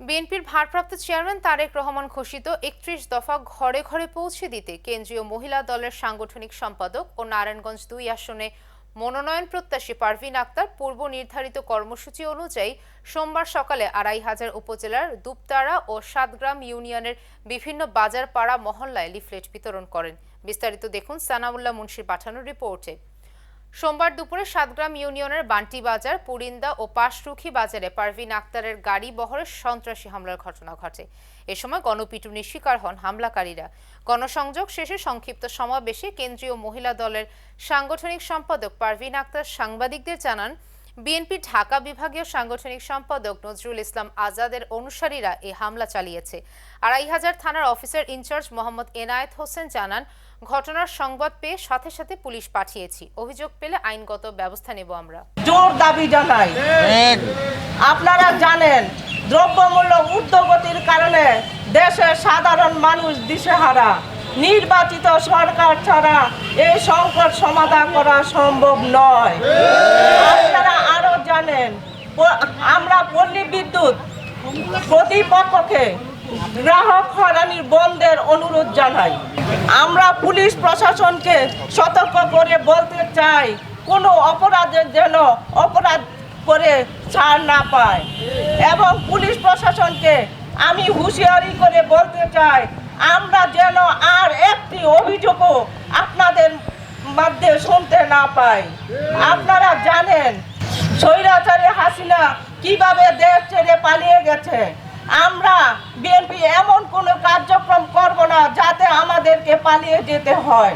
বিএনপির ভারপ্রাপ্ত চেয়ারম্যান তারেক রহমান ঘোষিত একত্রিশ দফা ঘরে ঘরে পৌঁছে দিতে কেন্দ্রীয় মহিলা দলের সাংগঠনিক সম্পাদক ও নারায়ণগঞ্জ দুই আসনে মনোনয়ন প্রত্যাশী পারভিন আক্তার পূর্ব নির্ধারিত কর্মসূচি অনুযায়ী সোমবার সকালে আড়াই হাজার উপজেলার দুপতারা ও সাতগ্রাম ইউনিয়নের বিভিন্ন বাজার পাড়া মহল্লায় লিফলেট বিতরণ করেন। বিস্তারিত দেখুন সানাউল্লাহ মুন্সির পাঠানো রিপোর্টে। সোমবার দুপুরে সাতগ্রাম ইউনিয়নের বান্টি বাজার, পুরিন্দা ও পাশরুখী বাজারে পারভিন আক্তারের গাড়ি বহরে সন্ত্রাসী হামলার ঘটনা ঘটে। এ সময় গণপিটুনির শিকার হন হামলাকারীরা। গণসংযোগ শেষে সংক্ষিপ্ত সমাবেশে কেন্দ্রীয় মহিলা দলের সাংগঠনিক সম্পাদক পারভিন আক্তার সাংবাদিকদের জানান বিএনপি ঢাকা বিভাগীয় সাংগঠনিক সম্পাদক নজরুল ইসলাম আজাদের অনুসারীরা এ হামলা চালিয়েছে। আড়াই হাজার থানার officer in charge Mohammad Enayet Hossain জানান ঘটনার সংবাদ পেয়ে সাথে সাথে পুলিশ পাঠিয়েছি। অভিযোগ পেলে আইনগত ব্যবস্থা নেব আমরা। জোর দাবি জানাই। আপনারা জানেন দ্রব্যমূল্য ঊর্ধ্বগতির কারণে দেশের সাধারণ মানুষ দিশেহারা। নির্বাচিত সরকার ছাড়া এই সংকট সমাধান করা সম্ভব নয়। জানেন আমরা পল্লী বিদ্যুৎ প্রতিপক্ষকে গ্রাহক হয়রানির বন্ধের অনুরোধ জানাই। আমরা পুলিশ প্রশাসনকে সতর্ক করে বলতে চাই, কোনো অপরাধের যেন অপরাধ করে ছাড় না পায়। এবং পুলিশ প্রশাসনকে আমি হুঁশিয়ারি করে বলতে চাই, আমরা যেন আর একটি অভিযোগও আপনাদের মধ্যে শুনতে না পাই। আপনারা জানেন স্বৈরাচারী হাসিনা কীভাবে দেশ ছেড়ে পালিয়ে গেছে? আমরা বিএনপি এমন কোনো কার্যক্রম করব না যাতে আমাদেরকে পালিয়ে যেতে হয়।